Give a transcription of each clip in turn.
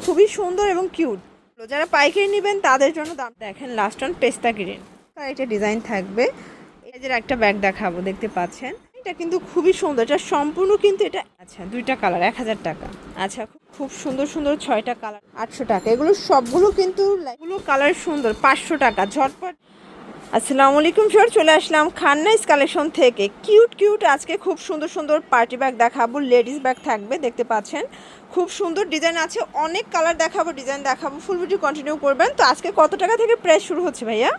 খুবই সুন্দর এবং কিউট। যারা পাইকারি নেবেন, তাদের জন্য দাম দেখেন লাস্ট অন পেস্তা গ্রিন তার একটা ডিজাইন থাকবে। এদের একটা ব্যাগ দেখাবো, দেখতে পাচ্ছেন? এটা কিন্তু খুবই সুন্দর, এটা সম্পূর্ণ কিন্তু এটা আচ্ছা দুইটা কালার এক হাজার টাকা। আচ্ছা খুব- সুন্দর সুন্দর ছয়টা কালার আটশো টাকা। এগুলো সবগুলো কিন্তু কালার সুন্দর, পাঁচশো টাকা, ঝটপট আসসালামু আলাইকুম স্যার চলে আসলাম খান্নাইস কালেকশন থেকে। কিউট কিউট আজকে খুব সুন্দর সুন্দর পার্টি ব্যাগ দেখাবো লেডিস ব্যাগ থাকবে দেখতে পাচ্ছেন। খুব সুন্দর ডিজাইন আছে অনেক কালার দেখাবো ডিজাইন দেখাবো ফুল ভিডিও কন্টিনিউ করবেন। তো আজকে কত টাকা থেকে প্রাইস শুরু হচ্ছে ভাইয়া?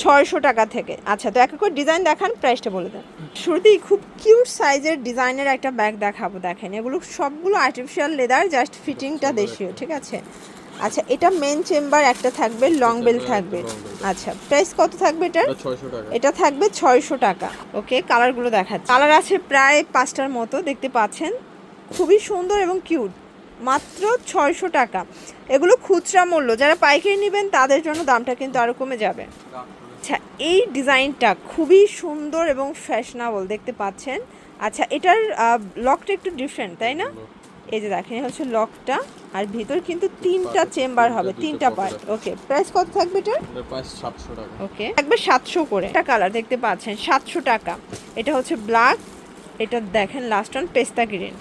ছয়শো টাকা থেকে। আচ্ছা তো এক এক করে ডিজাইন দেখান প্রাইসটা বলে দেন। শুরুতেই খুব কিউট সাইজের ডিজাইনের একটা ব্যাগ দেখাবো দেখেন। এগুলো সবগুলো আর্টিফিশিয়াল লেদার জাস্ট ফিটিংটা দেশীয় ঠিক আছে? আচ্ছা এটা মেন চেম্বার একটা থাকবে লং বেল থাকবে। আচ্ছা প্রাইস কত থাকবে এটার? এটা এটা থাকবে ছয়শো টাকা। ওকে কালারগুলো দেখাচ্ছে। কালার আছে প্রায় পাঁচটার মতো দেখতে পাচ্ছেন। খুবই সুন্দর এবং কিউট মাত্র ছয়শো টাকা। এগুলো খুচরা মূল্য। যারা পাইকারি নেবেন তাদের জন্য দামটা কিন্তু আরও কমে যাবে। আচ্ছা এই ডিজাইনটা খুবই সুন্দর এবং ফ্যাশনেবল দেখতে পাচ্ছেন। আচ্ছা এটার লকটা একটু ডিফারেন্ট তাই না? এই যে দেখেন হচ্ছে লকটা আর ভিতর কিন্তু তিনটা চেম্বার হবে তিনটা পার্ট। ওকে প্রাইস কত থাকবে এটার? ওকে একবার সাতশো করে। একটা কালার দেখতে পাচ্ছেন সাতশো টাকা। এটা হচ্ছে ব্ল্যাক এটা দেখেন লাস্ট অন পেস্তা গ্রিন।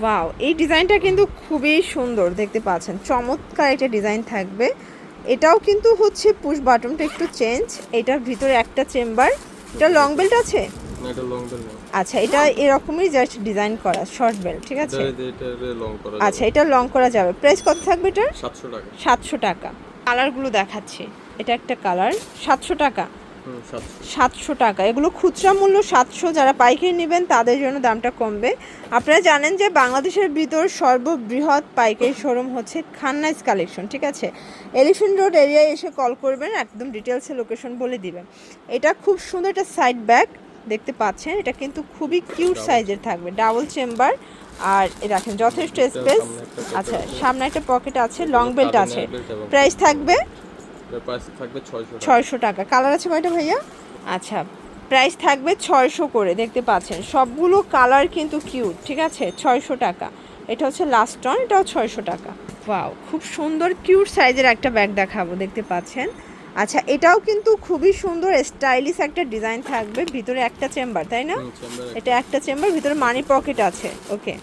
ওয়াও এই ডিজাইনটা কিন্তু খুবই সুন্দর দেখতে পাচ্ছেন চমৎকার একটা ডিজাইন থাকবে। এটাও কিন্তু হচ্ছে পুশ বাটনটা একটু চেঞ্জ এটার ভিতরে একটা চেম্বার। এটা লং বেল্ট আছে? আচ্ছা এটা এরকমই জাস্ট ডিজাইন করা শর্ট বেল্ট ঠিক আছে? এটা এটা আচ্ছা এটা লং করা যাবে। প্রাইস কত থাকবে এটার? সাতশো টাকা। সাতশো টাকা। কালারগুলো দেখাচ্ছি। এটা একটা কালার সাতশো টাকা। সাতশো। সাতশো টাকা। এগুলো খুচরা মূল্য সাতশো। যারা পাইকারি নেবেন তাদের জন্য দামটা কমবে। আপনারা জানেন যে বাংলাদেশের ভিতর সর্ববৃহৎ পাইকারি শোরুম হচ্ছে খান্নাইস কালেকশন ঠিক আছে? এলিফেন্ট রোড এরিয়ায় এসে কল করবেন একদম ডিটেলসে লোকেশন বলে দিবেন। এটা খুব সুন্দর একটা সাইড ব্যাগ দেখতে পাচ্ছেন এটা কিন্তু খুবই কিউট সাইজের থাকবে। ডাবল চেম্বার আর এ দেখেন যথেষ্ট স্পেস আচ্ছা সামনে একটা পকেট আছে লং বেল্ট আছে। প্রাইস থাকবে? ছয়শো টাকা। কালার আছে কয়টা ভাইয়া? আচ্ছা প্রাইস থাকবে ছয়শো করে দেখতে পাচ্ছেন। সবগুলো কালার কিন্তু কিউট ঠিক আছে? ছয়শো টাকা। এটা হচ্ছে লাস্ট টন এটাও ছয়শো টাকা। ওয়াও খুব সুন্দর কিউট সাইজের একটা ব্যাগ দেখাবো দেখতে পাচ্ছেন। আচ্ছা এটাও কিন্তু খুবই সুন্দর স্টাইলিশ একটা ডিজাইন থাকবে ভিতরে একটা চেম্বার তাই না? এটা একটা চেম্বার ভিতরে মানি পকেট আছে ওকে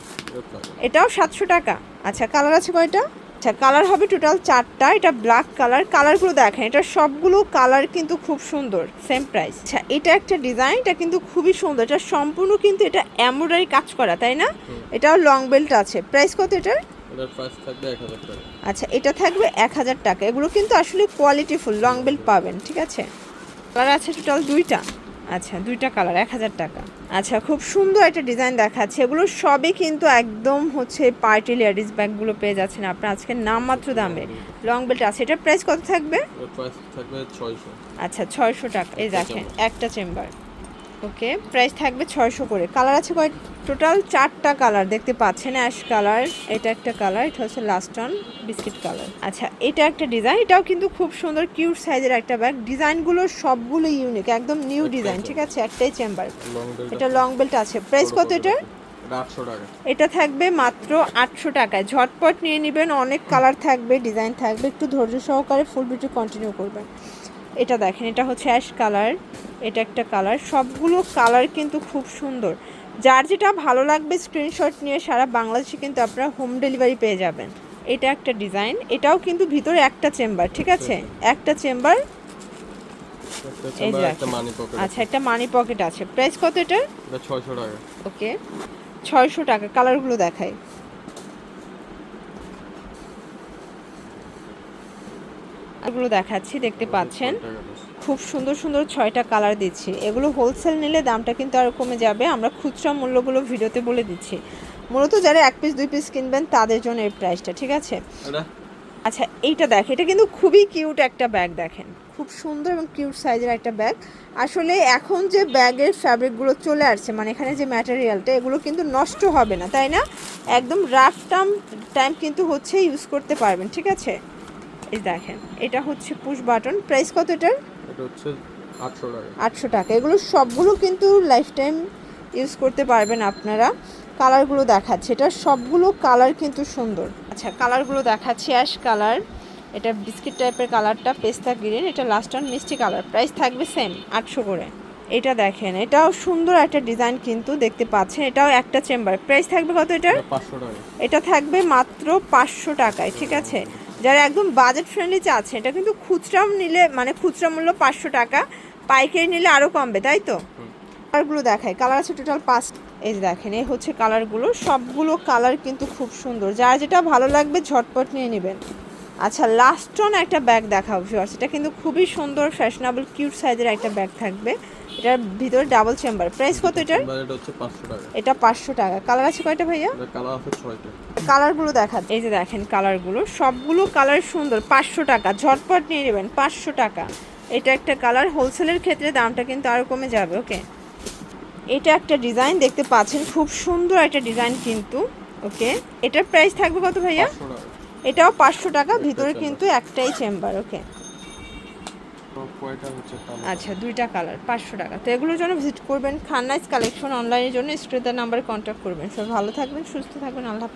এটাও সাতশো টাকা। আচ্ছা কালার আছে কয়টা? আচ্ছা কালার হবে টোটাল চারটা এটা ব্ল্যাক কালার কালারগুলো দেখেন এটা সবগুলো কালার কিন্তু খুব সুন্দর সেম প্রাইস আচ্ছা এটা একটা ডিজাইন এটা কিন্তু খুবই সুন্দর এটা সম্পূর্ণ কিন্তু এটা এমব্রয়ডারি কাজ করা তাই না? এটাও লং বেল্ট আছে প্রাইস কত এটার? এটার প্রাইস থাকবে এক হাজার টাকা। আচ্ছা এটা থাকবে এক হাজার টাকা। এগুলো কিন্তু আসলে কোয়ালিটি ফুল লং বেল্ট পাবেন ঠিক আছে? কালার আছে টোটাল দুইটা। আচ্ছা দুইটা কালার এক হাজার টাকা। আচ্ছা খুব সুন্দর একটা ডিজাইন দেখাচ্ছে। এগুলো সবই কিন্তু একদম হচ্ছে পার্টি লেডিস ব্যাগগুলো পেয়ে যাচ্ছেন আপনার। আজকে নামমাত্র দামে। লং বেল্ট আছে। এটার প্রাইস কত থাকবে? আচ্ছা ছয়শো টাকা। এই দেখেন একটা চেম্বার ওকে প্রাইস থাকবে ছয়শো করে। কালার আছে কয়? টোটাল চারটা কালার দেখতে পাচ্ছেন অ্যাশ কালার এটা একটা কালার এটা হচ্ছে লাস্ট অন বিস্কিট কালার আচ্ছা এটা একটা ডিজাইন এটাও কিন্তু খুব সুন্দর কিউট সাইজের একটা ব্যাগ ডিজাইনগুলো সবগুলো ইউনিক একদম নিউ ডিজাইন ঠিক আছে? একটাই চেম্বার এটা লং বেল্ট আছে। প্রাইস কত এটার? এটা এটা থাকবে মাত্র আটশো টাকায়। ঝটপট নিয়ে নেবেন অনেক কালার থাকবে ডিজাইন থাকবে একটু ধৈর্য সহকারে ফুল ভিডিও কন্টিনিউ করবেন। এটা দেখেন এটা হচ্ছে অ্যাশ কালার এটা একটা কালার। সবগুলো কালার কিন্তু খুব সুন্দর। যার যেটা ভালো লাগবে স্ক্রিনশট নিয়ে সারা বাংলাদেশে কিন্তু আপনারা হোম ডেলিভারি পেয়ে যাবেন। এটা একটা ডিজাইন এটাও কিন্তু ভিতরে একটা চেম্বার ঠিক আছে? একটা চেম্বার। মানি আচ্ছা একটা মানি পকেট আছে। প্রাইস কত এটা ছয়শো টাকা। ওকে ছয়শো টাকা কালারগুলো দেখাই। এগুলো দেখাচ্ছি দেখতে পাচ্ছেন? খুব সুন্দর সুন্দর ছয়টা কালার দিচ্ছি। এগুলো হোলসেল নিলে দামটা কিন্তু আরও কমে যাবে। আমরা খুচরা মূল্যগুলো ভিডিওতে বলে দিচ্ছি। মূলত যারা এক পিস দুই পিস কিনবেন তাদের জন্য এই প্রাইসটা ঠিক আছে? আচ্ছা এইটা দেখ এটা কিন্তু খুবই কিউট একটা ব্যাগ দেখেন। খুব সুন্দর এবং কিউট সাইজের একটা ব্যাগ আসলে এখন যে ব্যাগের ফ্যাব্রিকগুলো চলে আসছে মানে এখানে যে ম্যাটেরিয়ালটা এগুলো কিন্তু নষ্ট হবে না তাই না? একদম রাফ টাইম টাইম কিন্তু হচ্ছে ইউজ করতে পারবেন ঠিক আছে? এই দেখেন এটা হচ্ছে পুশ বাটন প্রাইস কত এটার? এটা হচ্ছে আটশো টাকা। আটশো টাকা। এগুলো সবগুলো কিন্তু লাইফ টাইম ইউজ করতে পারবেন আপনারা। কালারগুলো দেখাচ্ছে। এটা সবগুলো কালার কিন্তু সুন্দর। আচ্ছা কালারগুলো দেখাচ্ছি। অ্যাশ কালার এটা বিস্কিট টাইপের কালারটা পেস্তা গ্রিন এটা লাস্ট অন মিষ্টি কালার প্রাইস থাকবে সেম আটশো করে। এটা দেখেন এটাও সুন্দর একটা ডিজাইন কিন্তু দেখতে পাচ্ছেন। এটাও একটা চেম্বার প্রাইস থাকবে কত এটার? এটা এটা থাকবে মাত্র পাঁচশো টাকায় ঠিক আছে? যারা একদম বাজেট ফ্রেন্ডলি চাচ্ছে এটা কিন্তু খুচরা নিলে মানে খুচরা মূল্য পাঁচশো টাকা পাইকারি নিলে আরও কমবে তাই তো? কালারগুলো দেখায় কালার আছে টোটাল পাঁচ এই যে দেখেন এই হচ্ছে কালারগুলো সবগুলো কালার কিন্তু খুব সুন্দর। যার যেটা ভালো লাগবে ঝটপট নিয়ে নেবেন। আচ্ছা লাস্ট অন একটা ব্যাগ দেখাবো ভিউয়ার্স এটা কিন্তু খুবই সুন্দর ফ্যাশনেবল কিউট সাইজের একটা ব্যাগ থাকবে। এটার ভিতরে ডাবল চেম্বার প্রাইস কত এটার? এটা হচ্ছে পাঁচশো টাকা। এটা পাঁচশো টাকা। কালার আছে কয়টা ভাইয়া? কালার আছে ছয়টা। কালারগুলো দেখা এই যে দেখেন কালারগুলো সবগুলো কালার সুন্দর পাঁচশো টাকা। ঝটপট নিয়ে নেবেন পাঁচশো টাকা। এটা একটা কালার হোলসেলের ক্ষেত্রে দামটা কিন্তু আরও কমে যাবে ওকে এটা একটা ডিজাইন দেখতে পাচ্ছেন। খুব সুন্দর একটা ডিজাইন কিন্তু ওকে এটার প্রাইস থাকবে কত ভাইয়া? এটাও পাঁচশো টাকা ভিতরে কিন্তু একটাই চেম্বার ওকে আচ্ছা দুইটা কালার পাঁচশো টাকা। তো এগুলোর জন্য ভিজিট করবেন। খান্নাইজ কালেকশন অনলাইনের জন্য স্ক্রিনের নাম্বারে কন্ট্যাক্ট করবেন। সব ভালো থাকবেন সুস্থ থাকবেন আল্লাহ।